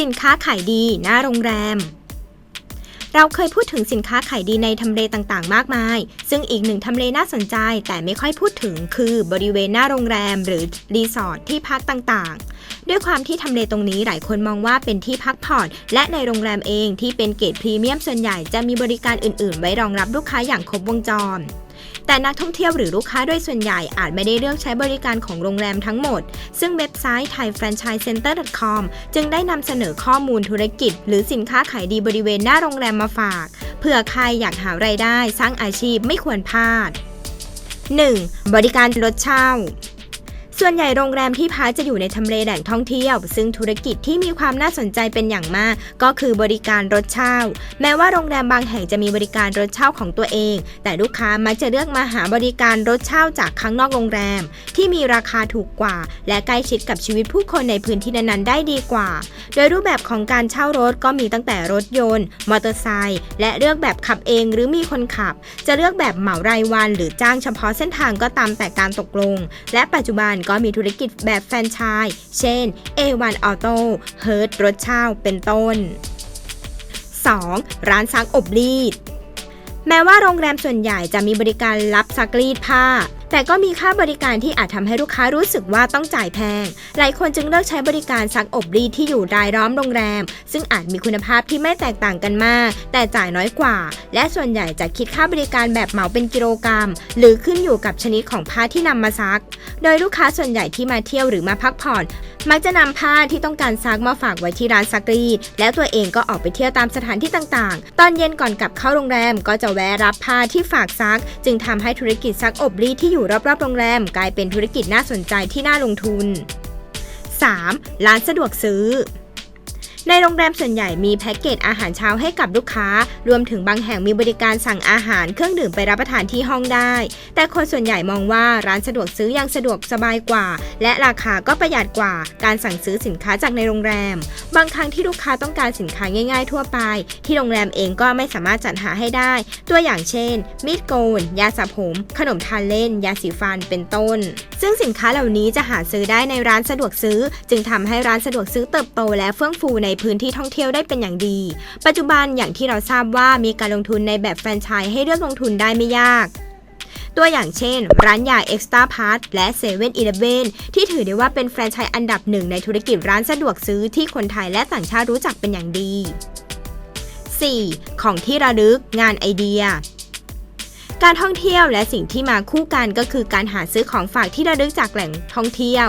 สินค้าขายดีหน้าโรงแรม เราเคยพูดถึงสินค้าขายดีในทำเลต่างๆ มากมาย ซึ่งอีกหนึ่งทำเลน่าสนใจ แต่ไม่ค่อยพูดถึงคือบริเวณหน้าโรงแรม หรือรีสอร์ทที่พักต่างๆ ด้วยความที่ทำเลตรงนี้หลายคนมองว่าเป็นที่พักผ่อน และในโรงแรมเองที่เป็นเกรดพรีเมียมส่วนใหญ่จะมีบริการอื่นๆ ไว้รองรับลูกค้าอย่างครบวงจร แต่นักท่องเที่ยวหรือลูกค้าโดยส่วนใหญ่อาจไม่ได้เลือกใช้บริการของโรงแรมทั้งหมด ซึ่งเว็บไซต์ thaifranchisecenter.com จึงได้นำเสนอข้อมูลธุรกิจ หรือสินค้าขายดีบริเวณหน้าโรงแรมมาฝาก เผื่อใครอยากหารายได้สร้างอาชีพไม่ควรพลาด 1. บริการรถเช่า ส่วนใหญ่โรงแรมที่พักจะอยู่ในทำเลแหล่งท่องเที่ยว ซึ่งธุรกิจที่มีความน่าสนใจเป็นอย่างมาก ก็คือบริการรถเช่า แม้ว่าโรงแรมบางแห่งจะมีบริการรถเช่าของตัวเอง แต่ลูกค้ามักจะเลือกมาหาบริการรถเช่าจากข้างนอกโรงแรม ที่มีราคาถูกกว่า และใกล้ชิดกับชีวิตผู้คนในพื้นที่นั้นๆได้ดีกว่า โดยรูปแบบของการเช่ารถก็มีตั้งแต่รถยนต์ มอเตอร์ไซค์และเลือกแบบขับเองหรือมีคนขับ จะเลือกแบบเหมารายวัน หรือจ้างเฉพาะเส้นทางก็ตามแต่การตกลง และปัจจุบันก็มีธุรกิจแบบแฟรนไชส์เช่น A1 Auto เฮิร์ตรถเช่าเป็นต้น 2. ร้านซักอบรีด แม้ว่าโรงแรมส่วนใหญ่จะมีบริการรับซักรีดผ้าแต่ก็มีค่าบริการที่อาจทำให้ลูกค้ารู้สึกว่าต้องจ่ายแพง หลายคนจึงเลือกใช้บริการซักอบรีดที่อยู่รายล้อมโรงแรม ซึ่งอาจมีคุณภาพที่ไม่แตกต่างกันมาก แต่จ่ายน้อยกว่า และส่วนใหญ่จะคิดค่าบริการแบบเหมาเป็นกิโลกรัม หรือขึ้นอยู่กับชนิดของผ้าที่นำมาซัก โดยลูกค้าส่วนใหญ่ที่มาเที่ยวหรือมาพักผ่อน มักจะนำผ้าที่ต้องการซักมาฝากไว้ที่ร้านซักรีด แล้วตัวเองก็ออกไปเที่ยวตามสถานที่ต่างๆ ตอนเย็นก่อนกลับเข้าโรงแรมก็จะแวะรับผ้าที่ฝากซัก จึงทำให้ธุรกิจซักอบรีดที่อยู่รอบๆโรงแรมกลายเป็นธุรกิจน่าสนใจที่น่าลงทุน 3. ร้านสะดวกซื้อ ในโรงแรมส่วนใหญ่มีแพ็กเกจอาหารเช้าให้กับลูกค้า รวมถึงบางแห่งมีบริการสั่งอาหารเครื่องดื่มไปรับประทานที่ห้องได้ แต่คนส่วนใหญ่มองว่าร้านสะดวกซื้อยังสะดวกสบายกว่า และราคาก็ประหยัดกว่า การสั่งซื้อสินค้าจากในโรงแรม บางครั้งที่ลูกค้าต้องการสินค้าง่าย ๆ ทั่วไป ที่โรงแรมเองก็ไม่สามารถจัดหาให้ได้ ตัวอย่างเช่น มีดโกน ยาสระผม ขนมทานเล่น ยาสีฟันเป็นต้น ซึ่งสินค้าเหล่านี้จะหาซื้อได้ในร้านสะดวกซื้อ จึงทำให้ร้านสะดวกซื้อเติบโตและเฟื่องฟูในพื้นที่ท่องเที่ยวได้เป็นอย่างดี ปัจจุบันอย่างที่เราทราบว่ามีการลงทุนในแบบแฟรนไชส์ให้เลือกลงทุนได้ไม่ยาก ตัวอย่างเช่น ร้านยา Extra Part และ7 e เ e ่ e อที่ถือได้ว่าเป็นแฟรนไชส์อันดับหนึ่งในธุรกิจร้านสะดวกซื้อที่คนไทยและต่างชาติรู้จักเป็นอย่างดี 4. ของที่ระลึกงานไอเดีย การท่องเที่ยวและสิ่งที่มาคู่กันก็คือการหาซื้อของฝากที่ระลึกจากแหล่งท่องเที่ยว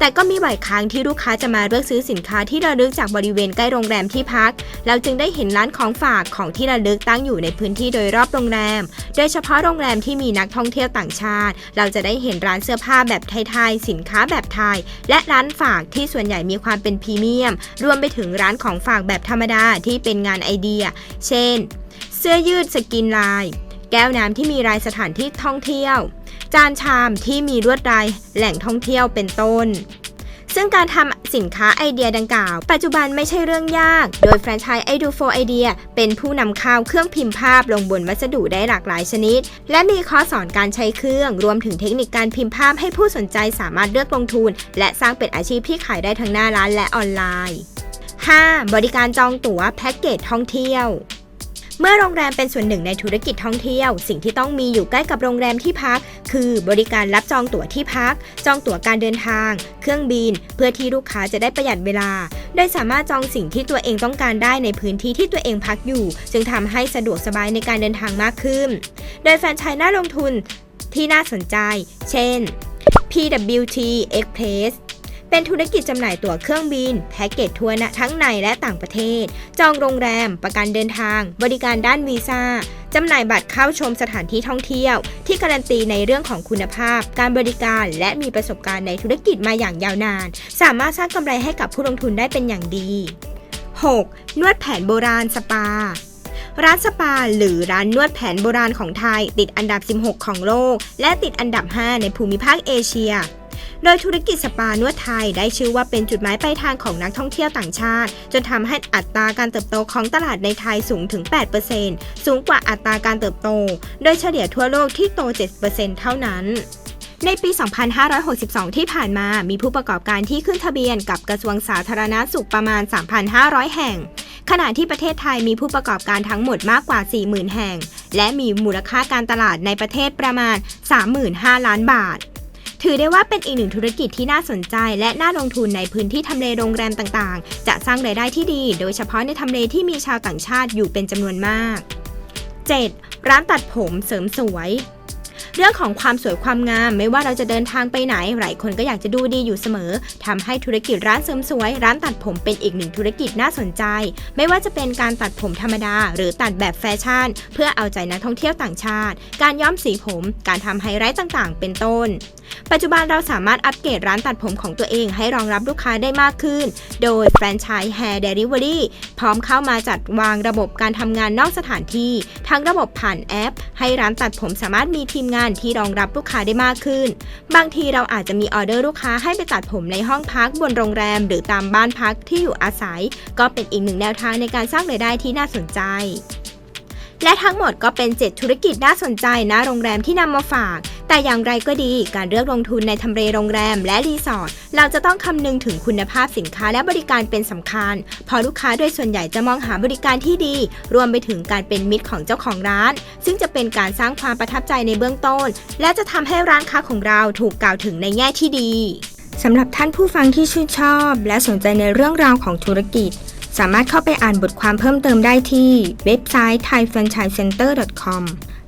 แต่ก็มีบ่อยครั้งที่ลูกค้าจะมาเลือกซื้อสินค้าที่ระลึกจากบริเวณใกล้โรงแรมที่พัก เราจึงได้เห็นร้านของฝากของที่ระลึกตั้งอยู่ในพื้นที่โดยรอบโรงแรม โดยเฉพาะโรงแรมที่มีนักท่องเที่ยวต่างชาติ เราจะได้เห็นร้านเสื้อผ้าแบบไทยๆ สินค้าแบบไทย และร้านฝากที่ส่วนใหญ่มีความเป็นพรีเมียม รวมไปถึงร้านของฝากแบบธรรมดาที่เป็นงานไอเดีย เช่น เสื้อยืดสกินลาย แก้วน้ำที่มีรายสถานที่ท่องเที่ยว จานชามที่มีลวดลายแหล่งท่องเที่ยวเป็นต้น ซึ่งการทำสินค้าไอเดียดังกล่าว ปัจจุบันไม่ใช่เรื่องยาก โดยแฟรนไชส์ไอดูโฟไอเดียเป็นผู้นำเข้าเครื่องพิมพ์ภาพลงบนวัสดุได้หลากหลายชนิด และมีคอร์สสอนการใช้เครื่องรวมถึงเทคนิคการพิมพ์ภาพให้ผู้สนใจสามารถเลือกลงทุน และสร้างเป็นอาชีพที่ขายได้ทั้งหน้าร้านและออนไลน์ 5. บริการจองตั๋วแพ็กเกจท่องเที่ยวเมื่อโรงแรมเป็นส่วนหนึ่งในธุรกิจท่องเที่ยว สิ่งที่ต้องมีอยู่ใกล้กับโรงแรมที่พัก คือบริการรับจองตั๋วที่พัก จองตั๋วการเดินทาง เครื่องบิน เพื่อที่ลูกค้าจะได้ประหยัดเวลา โดยสามารถจองสิ่งที่ตัวเองต้องการได้ในพื้นที่ที่ตัวเองพักอยู่ จึงทำให้สะดวกสบายในการเดินทางมากขึ้น โดยแฟรนไชส์น่าลงทุนที่น่าสนใจ เช่น PWT Express เป็นธุรกิจจำหน่ายตั๋วเครื่องบิน แพ็กเกจทัวร์ณทั้งในและต่างประเทศ จองโรงแรม ประกันเดินทาง บริการด้านวีซ่า จำหน่ายบัตรเข้าชมสถานที่ท่องเที่ยว ที่การันตีในเรื่องของคุณภาพ การบริการและมีประสบการณ์ในธุรกิจมาอย่างยาวนาน สามารถสร้างกำไรให้กับผู้ลงทุนได้เป็นอย่างดี 6. นวดแผนโบราณสปาร้านสปาหรือร้านนวดแผนโบราณของไทย ติดอันดับ 16 ของโลก และติดอันดับ 5 ในภูมิภาคเอเชีย โดยธุรกิจสปานวดไทยได้ชื่อว่าเป็นจุดหมายปลายทางของนักท่องเที่ยวต่างชาติ จนทำให้อัตราการเติบโตของตลาดในไทยสูงถึง 8%สูงกว่าอัตราการเติบโต โดยเฉลี่ยทั่วโลกที่โต 7%เท่านั้นในปี 2562 ที่ผ่านมา มีผู้ประกอบการที่ขึ้นทะเบียนกับกระทรวงสาธารณาสุขประมาณ 3,500 แห่ง ขณะที่ประเทศไทยมีผู้ประกอบการทั้งหมดมากกว่า 40,000 แห่ง และมีมูลค่าการตลาดในประเทศประมาณ 35,000 ล้านบาท ถือได้ว่าเป็นอีกหนึ่งธุรกิจที่น่าสนใจ และน่าลงทุนในพื้นที่ทำเลโรงแรมต่างๆ จะสร้างรายได้ที่ดี โดยเฉพาะในทำเลที่มีชาวต่างชาติอยู่เป็นจำนวนมาก 7. ร้านตัดผมเสริมสวย เรื่องของความสวยความงามไม่ว่าเราจะเดินทางไปไหนหลายคนก็อยากจะดูดีอยู่เสมอทำให้ธุรกิจร้านเสริมสวย ร้านตัดผมเป็นอีกหนึ่งธุรกิจน่าสนใจ ไม่ว่าจะเป็นการตัดผมธรรมดา หรือตัดแบบแฟชั่น เพื่อเอาใจนักท่องเที่ยวต่างชาติ การย้อมสีผม การทำไฮไลท์ต่างๆ เป็นต้น ปัจจุบันเราสามารถอัปเกรดร้านตัดผมของตัวเองให้รองรับลูกค้าได้มากขึ้น โดยแฟรนไชส์ Hair Delivery พร้อมเข้ามาจัดวางระบบการทำงานนอกสถานที่ ทั้งระบบผ่านแอป ให้ร้านตัดผมสามารถมีทีมงานที่รองรับลูกค้าได้มากขึ้น บางทีเราอาจจะมีออเดอร์ลูกค้าให้ไปตัดผมในห้องพักบนโรงแรม หรือตามบ้านพักที่อยู่อาศัย ก็เป็นอีกหนึ่งแนวทางในการสร้างรายได้ที่น่าสนใจและทั้งหมดก็เป็น 7 ธุรกิจน่าสนใจนะโรงแรมที่นำมาฝาก แต่อย่างไรก็ดีการเลือกลงทุนในทำเลโรงแรมและรีสอร์ทเราจะต้องคำนึงถึงคุณภาพสินค้าและบริการเป็นสำคัญเพราะลูกค้าโดยส่วนใหญ่จะมองหาบริการที่ดี รวมไปถึงการเป็นมิตรของเจ้าของร้าน ซึ่งจะเป็นการสร้างความประทับใจในเบื้องต้น และจะทำให้ร้านค้าของเราถูกกล่าวถึงในแง่ที่ดีสำหรับท่านผู้ฟังที่ชื่นชอบ และสนใจในเรื่องราวของธุรกิจ สามารถเข้าไปอ่านบทความเพิ่มเติมได้ที่เว็บไซต์ thaifranchisecenter.com